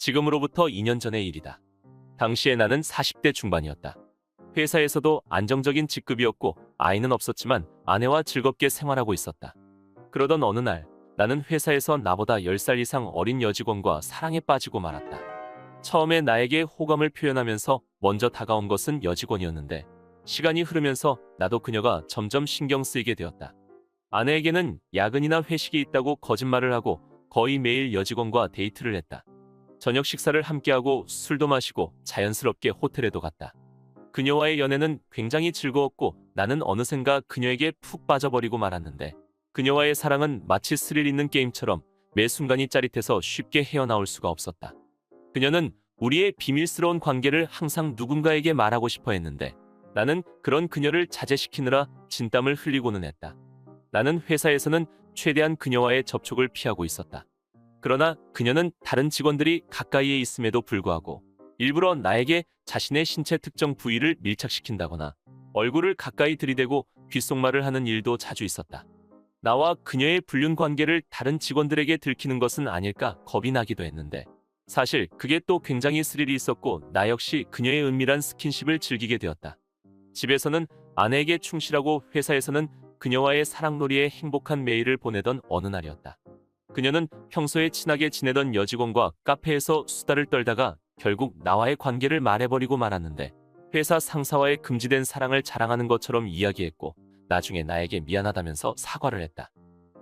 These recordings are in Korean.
지금으로부터 2년 전의 일이다. 당시에 나는 40대 중반이었다. 회사에서도 안정적인 직급이었고 아이는 없었지만 아내와 즐겁게 생활하고 있었다. 그러던 어느 날 나는 회사에서 나보다 10살 이상 어린 여직원과 사랑에 빠지고 말았다. 처음에 나에게 호감을 표현하면서 먼저 다가온 것은 여직원이었는데 시간이 흐르면서 나도 그녀가 점점 신경 쓰이게 되었다. 아내에게는 야근이나 회식이 있다고 거짓말을 하고 거의 매일 여직원과 데이트를 했다. 저녁 식사를 함께하고 술도 마시고 자연스럽게 호텔에도 갔다. 그녀와의 연애는 굉장히 즐거웠고 나는 어느샌가 그녀에게 푹 빠져버리고 말았는데 그녀와의 사랑은 마치 스릴 있는 게임처럼 매 순간이 짜릿해서 쉽게 헤어나올 수가 없었다. 그녀는 우리의 비밀스러운 관계를 항상 누군가에게 말하고 싶어 했는데 나는 그런 그녀를 자제시키느라 진땀을 흘리고는 했다. 나는 회사에서는 최대한 그녀와의 접촉을 피하고 있었다. 그러나 그녀는 다른 직원들이 가까이에 있음에도 불구하고 일부러 나에게 자신의 신체 특정 부위를 밀착시킨다거나 얼굴을 가까이 들이대고 귓속말을 하는 일도 자주 있었다. 나와 그녀의 불륜 관계를 다른 직원들에게 들키는 것은 아닐까 겁이 나기도 했는데 사실 그게 또 굉장히 스릴이 있었고 나 역시 그녀의 은밀한 스킨십을 즐기게 되었다. 집에서는 아내에게 충실하고 회사에서는 그녀와의 사랑놀이에 행복한 매일을 보내던 어느 날이었다. 그녀는 평소에 친하게 지내던 여직원과 카페에서 수다를 떨다가 결국 나와의 관계를 말해버리고 말았는데 회사 상사와의 금지된 사랑을 자랑하는 것처럼 이야기했고 나중에 나에게 미안하다면서 사과를 했다.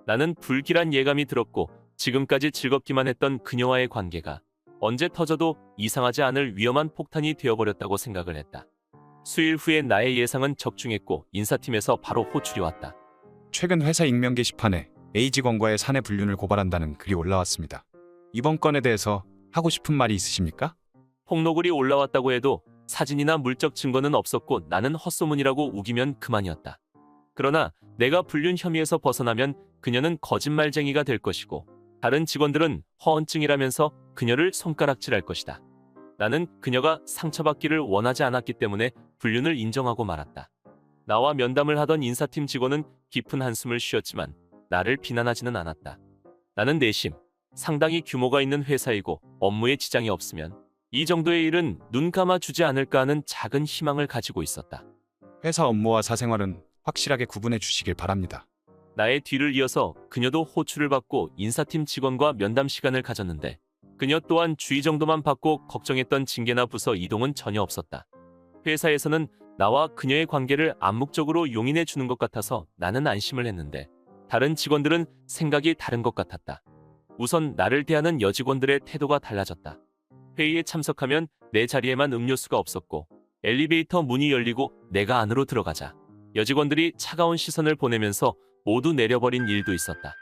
나는 불길한 예감이 들었고 지금까지 즐겁기만 했던 그녀와의 관계가 언제 터져도 이상하지 않을 위험한 폭탄이 되어버렸다고 생각을 했다. 수일 후에 나의 예상은 적중했고 인사팀에서 바로 호출이 왔다. 최근 회사 익명 게시판에 A 직원과의 사내 불륜을 고발한다는 글이 올라왔습니다. 이번 건에 대해서 하고 싶은 말이 있으십니까? 폭로글이 올라왔다고 해도 사진이나 물적 증거는 없었고 나는 헛소문이라고 우기면 그만이었다. 그러나 내가 불륜 혐의에서 벗어나면 그녀는 거짓말쟁이가 될 것이고 다른 직원들은 허언증이라면서 그녀를 손가락질할 것이다. 나는 그녀가 상처받기를 원하지 않았기 때문에 불륜을 인정하고 말았다. 나와 면담을 하던 인사팀 직원은 깊은 한숨을 쉬었지만 나를 비난하지는 않았다. 나는 내심 상당히 규모가 있는 회사이고 업무에 지장이 없으면 이 정도의 일은 눈 감아 주지 않을까 하는 작은 희망을 가지고 있었다. 회사 업무와 사생활은 확실하게 구분해 주시길 바랍니다. 나의 뒤를 이어서 그녀도 호출을 받고 인사팀 직원과 면담 시간을 가졌는데 그녀 또한 주의 정도만 받고 걱정했던 징계나 부서 이동은 전혀 없었다. 회사에서는 나와 그녀의 관계를 암묵적으로 용인해 주는 것 같아서 나는 안심을 했는데 다른 직원들은 생각이 다른 것 같았다. 우선 나를 대하는 여직원들의 태도가 달라졌다. 회의에 참석하면 내 자리에만 음료수가 없었고 엘리베이터 문이 열리고 내가 안으로 들어가자 여직원들이 차가운 시선을 보내면서 모두 내려버린 일도 있었다.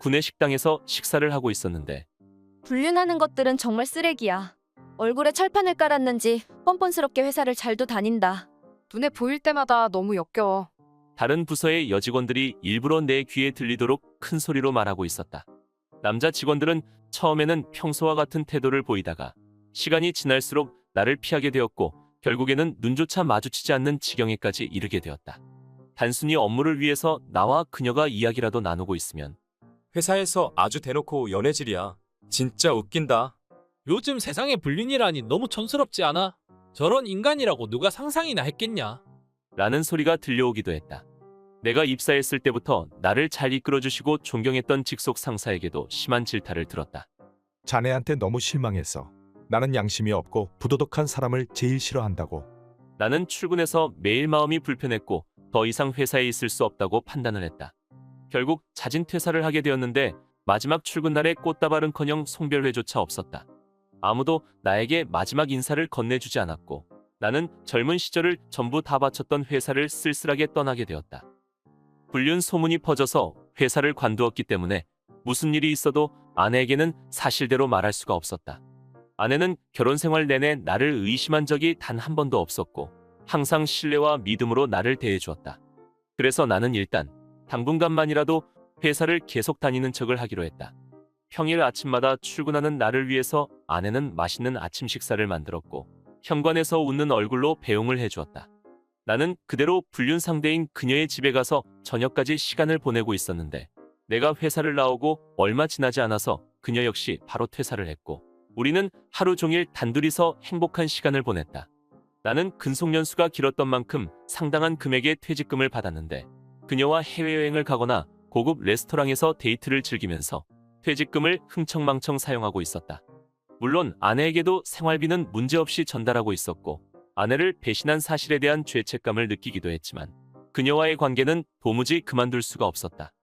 구내 식당에서 식사를 하고 있었는데 불륜하는 것들은 정말 쓰레기야. 얼굴에 철판을 깔았는지 뻔뻔스럽게 회사를 잘도 다닌다. 눈에 보일 때마다 너무 역겨워. 다른 부서의 여직원들이 일부러 내 귀에 들리도록 큰 소리로 말하고 있었다. 남자 직원들은 처음에는 평소와 같은 태도를 보이다가 시간이 지날수록 나를 피하게 되었고 결국에는 눈조차 마주치지 않는 지경에까지 이르게 되었다. 단순히 업무를 위해서 나와 그녀가 이야기라도 나누고 있으면 회사에서 아주 대놓고 연애질이야. 진짜 웃긴다. 요즘 세상에 불륜이라니 너무 촌스럽지 않아? 저런 인간이라고 누가 상상이나 했겠냐? 라는 소리가 들려오기도 했다. 내가 입사했을 때부터 나를 잘 이끌어주시고 존경했던 직속 상사에게도 심한 질타를 들었다. 자네한테 너무 실망했어. 나는 양심이 없고 부도덕한 사람을 제일 싫어한다고. 나는 출근해서 매일 마음이 불편했고 더 이상 회사에 있을 수 없다고 판단을 했다. 결국 자진 퇴사를 하게 되었는데 마지막 출근 날에 꽃다발은커녕 송별회조차 없었다. 아무도 나에게 마지막 인사를 건네주지 않았고 나는 젊은 시절을 전부 다 바쳤던 회사를 쓸쓸하게 떠나게 되었다. 불륜 소문이 퍼져서 회사를 관두었기 때문에 무슨 일이 있어도 아내에게는 사실대로 말할 수가 없었다. 아내는 결혼 생활 내내 나를 의심한 적이 단 한 번도 없었고 항상 신뢰와 믿음으로 나를 대해 주었다. 그래서 나는 일단 당분간만이라도 회사를 계속 다니는 척을 하기로 했다. 평일 아침마다 출근하는 나를 위해서 아내는 맛있는 아침 식사를 만들었고 현관에서 웃는 얼굴로 배웅을 해주었다. 나는 그대로 불륜 상대인 그녀의 집에 가서 저녁까지 시간을 보내고 있었는데 내가 회사를 나오고 얼마 지나지 않아서 그녀 역시 바로 퇴사를 했고 우리는 하루 종일 단둘이서 행복한 시간을 보냈다. 나는 근속연수가 길었던 만큼 상당한 금액의 퇴직금을 받았는데 그녀와 해외여행을 가거나 고급 레스토랑에서 데이트를 즐기면서 퇴직금을 흥청망청 사용하고 있었다. 물론 아내에게도 생활비는 문제없이 전달하고 있었고 아내를 배신한 사실에 대한 죄책감을 느끼기도 했지만 그녀와의 관계는 도무지 그만둘 수가 없었다.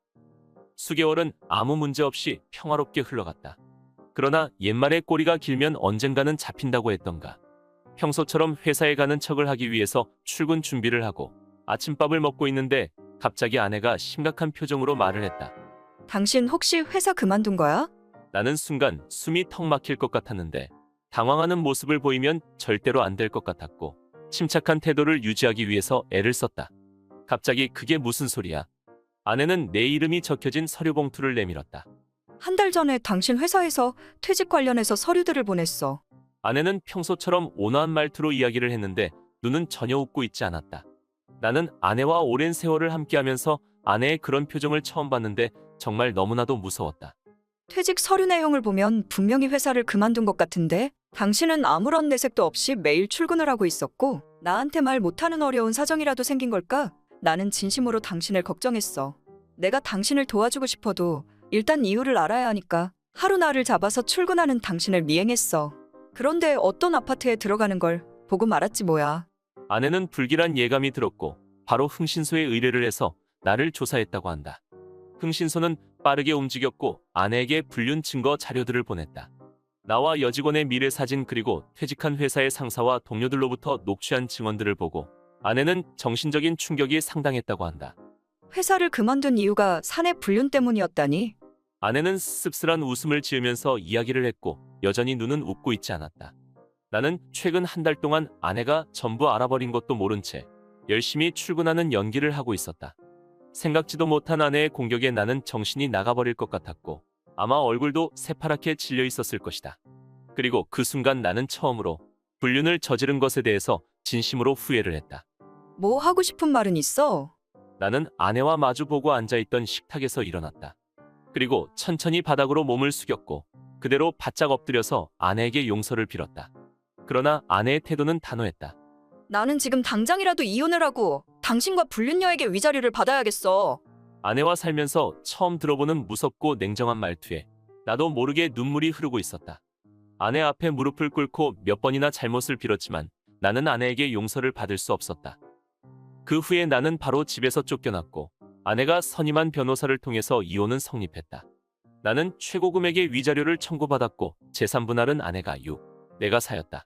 수개월은 아무 문제 없이 평화롭게 흘러갔다. 그러나 옛말에 꼬리가 길면 언젠가는 잡힌다고 했던가. 평소처럼 회사에 가는 척을 하기 위해서 출근 준비를 하고 아침밥을 먹고 있는데 갑자기 아내가 심각한 표정으로 말을 했다. 당신 혹시 회사 그만둔 거야? 나는 순간 숨이 턱 막힐 것 같았는데 당황하는 모습을 보이면 절대로 안 될 것 같았고 침착한 태도를 유지하기 위해서 애를 썼다. 갑자기 그게 무슨 소리야? 아내는 내 이름이 적혀진 서류 봉투를 내밀었다. 한 달 전에 당신 회사에서 퇴직 관련해서 서류들을 보냈어. 아내는 평소처럼 온화한 말투로 이야기를 했는데 눈은 전혀 웃고 있지 않았다. 나는 아내와 오랜 세월을 함께하면서 아내의 그런 표정을 처음 봤는데 정말 너무나도 무서웠다. 퇴직 서류 내용을 보면 분명히 회사를 그만둔 것 같은데 당신은 아무런 내색도 없이 매일 출근을 하고 있었고 나한테 말 못하는 어려운 사정이라도 생긴 걸까? 나는 진심으로 당신을 걱정했어. 내가 당신을 도와주고 싶어도 일단 이유를 알아야 하니까 하루 나를 잡아서 출근하는 당신을 미행했어. 그런데 어떤 아파트에 들어가는 걸 보고 말았지 뭐야. 아내는 불길한 예감이 들었고 바로 흥신소에 의뢰를 해서 나를 조사했다고 한다. 흥신소는 빠르게 움직였고 아내에게 불륜 증거 자료들을 보냈다. 나와 여직원의 미래 사진 그리고 퇴직한 회사의 상사와 동료들로부터 녹취한 증언들을 보고 아내는 정신적인 충격이 상당했다고 한다. 회사를 그만둔 이유가 사내 불륜 때문이었다니. 아내는 씁쓸한 웃음을 지으면서 이야기를 했고 여전히 눈은 웃고 있지 않았다. 나는 최근 한 달 동안 아내가 전부 알아버린 것도 모른 채 열심히 출근하는 연기를 하고 있었다. 생각지도 못한 아내의 공격에 나는 정신이 나가버릴 것 같았고 아마 얼굴도 새파랗게 질려 있었을 것이다. 그리고 그 순간 나는 처음으로 불륜을 저지른 것에 대해서 진심으로 후회를 했다. 뭐 하고 싶은 말은 있어? 나는 아내와 마주보고 앉아있던 식탁에서 일어났다. 그리고 천천히 바닥으로 몸을 숙였고 그대로 바짝 엎드려서 아내에게 용서를 빌었다. 그러나 아내의 태도는 단호했다. 나는 지금 당장이라도 이혼을 하고 당신과 불륜녀에게 위자료를 받아야겠어. 아내와 살면서 처음 들어보는 무섭고 냉정한 말투에 나도 모르게 눈물이 흐르고 있었다. 아내 앞에 무릎을 꿇고 몇 번이나 잘못을 빌었지만 나는 아내에게 용서를 받을 수 없었다. 그 후에 나는 바로 집에서 쫓겨났고 아내가 선임한 변호사를 통해서 이혼은 성립했다. 나는 최고 금액의 위자료를 청구받았고 재산 분할은 아내가 6, 내가 사였다.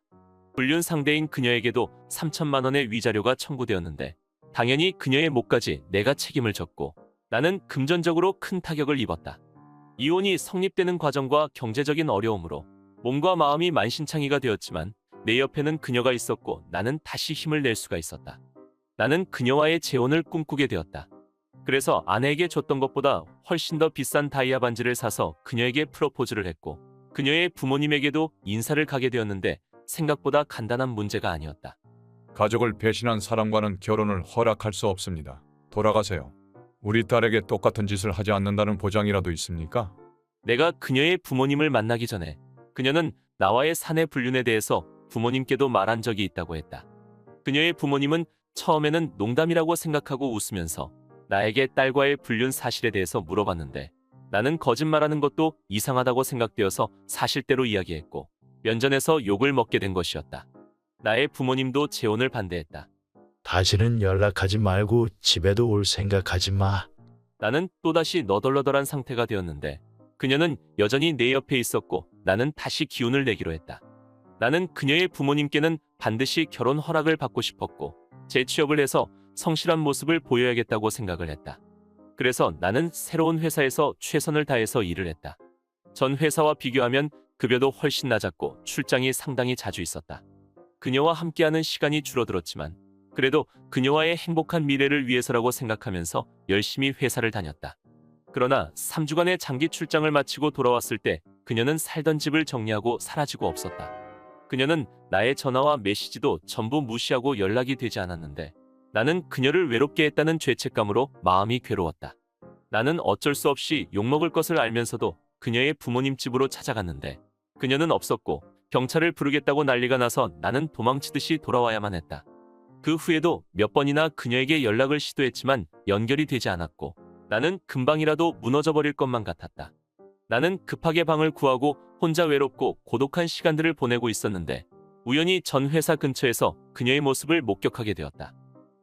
불륜 상대인 그녀에게도 3천만 원의 위자료가 청구되었는데 당연히 그녀의 몫까지 내가 책임을 졌고 나는 금전적으로 큰 타격을 입었다. 이혼이 성립되는 과정과 경제적인 어려움으로 몸과 마음이 만신창이가 되었지만 내 옆에는 그녀가 있었고 나는 다시 힘을 낼 수가 있었다. 나는 그녀와의 재혼을 꿈꾸게 되었다. 그래서 아내에게 줬던 것보다 훨씬 더 비싼 다이아 반지를 사서 그녀에게 프로포즈를 했고 그녀의 부모님에게도 인사를 가게 되었는데 생각보다 간단한 문제가 아니었다. 가족을 배신한 사람과는 결혼을 허락할 수 없습니다. 돌아가세요. 우리 딸에게 똑같은 짓을 하지 않는다는 보장이라도 있습니까? 내가 그녀의 부모님을 만나기 전에 그녀는 나와의 사내 불륜에 대해서 부모님께도 말한 적이 있다고 했다. 그녀의 부모님은 처음에는 농담이라고 생각하고 웃으면서 나에게 딸과의 불륜 사실에 대해서 물어봤는데 나는 거짓말하는 것도 이상하다고 생각되어서 사실대로 이야기했고 면전에서 욕을 먹게 된 것이었다. 나의 부모님도 재혼을 반대했다. 다시는 연락하지 말고 집에도 올 생각하지 마. 나는 또다시 너덜너덜한 상태가 되었는데 그녀는 여전히 내 옆에 있었고 나는 다시 기운을 내기로 했다. 나는 그녀의 부모님께는 반드시 결혼 허락을 받고 싶었고 재취업을 해서 성실한 모습을 보여야겠다고 생각을 했다. 그래서 나는 새로운 회사에서 최선을 다해서 일을 했다. 전 회사와 비교하면 급여도 훨씬 낮았고 출장이 상당히 자주 있었다. 그녀와 함께하는 시간이 줄어들었지만 그래도 그녀와의 행복한 미래를 위해서라고 생각하면서 열심히 회사를 다녔다. 그러나 3주간의 장기 출장을 마치고 돌아왔을 때 그녀는 살던 집을 정리하고 사라지고 없었다. 그녀는 나의 전화와 메시지도 전부 무시하고 연락이 되지 않았는데 나는 그녀를 외롭게 했다는 죄책감으로 마음이 괴로웠다. 나는 어쩔 수 없이 욕먹을 것을 알면서도 그녀의 부모님 집으로 찾아갔는데 그녀는 없었고 경찰을 부르겠다고 난리가 나서 나는 도망치듯이 돌아와야만 했다. 그 후에도 몇 번이나 그녀에게 연락을 시도했지만 연결이 되지 않았고 나는 금방이라도 무너져 버릴 것만 같았다. 나는 급하게 방을 구하고 혼자 외롭고 고독한 시간들을 보내고 있었는데 우연히 전 회사 근처에서 그녀의 모습을 목격하게 되었다.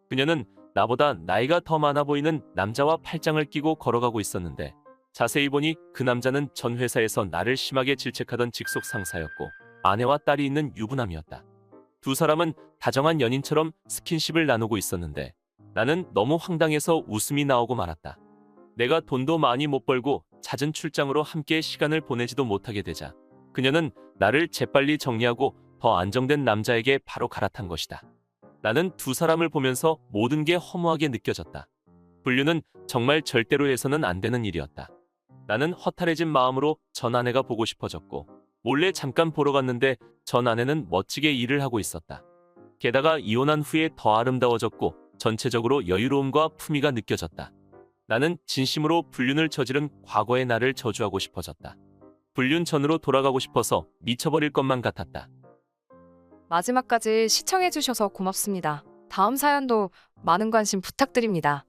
그녀는 나보다 나이가 더 많아 보이는 남자와 팔짱을 끼고 걸어가고 있었는데 자세히 보니 그 남자는 전 회사에서 나를 심하게 질책하던 직속 상사였고 아내와 딸이 있는 유부남이었다. 두 사람은 다정한 연인처럼 스킨십을 나누고 있었는데 나는 너무 황당해서 웃음이 나오고 말았다. 내가 돈도 많이 못 벌고 잦은 출장으로 함께 시간을 보내지도 못하게 되자 그녀는 나를 재빨리 정리하고 더 안정된 남자에게 바로 갈아탄 것이다. 나는 두 사람을 보면서 모든 게 허무하게 느껴졌다. 분류는 정말 절대로 해서는 안 되는 일이었다. 나는 허탈해진 마음으로 전 아내가 보고 싶어졌고 몰래 잠깐 보러 갔는데 전 아내는 멋지게 일을 하고 있었다. 게다가 이혼한 후에 더 아름다워졌고 전체적으로 여유로움과 품위가 느껴졌다. 나는 진심으로 불륜을 저지른 과거의 나를 저주하고 싶어졌다. 불륜 전으로 돌아가고 싶어서 미쳐버릴 것만 같았다. 마지막까지 시청해주셔서 고맙습니다. 다음 사연도 많은 관심 부탁드립니다.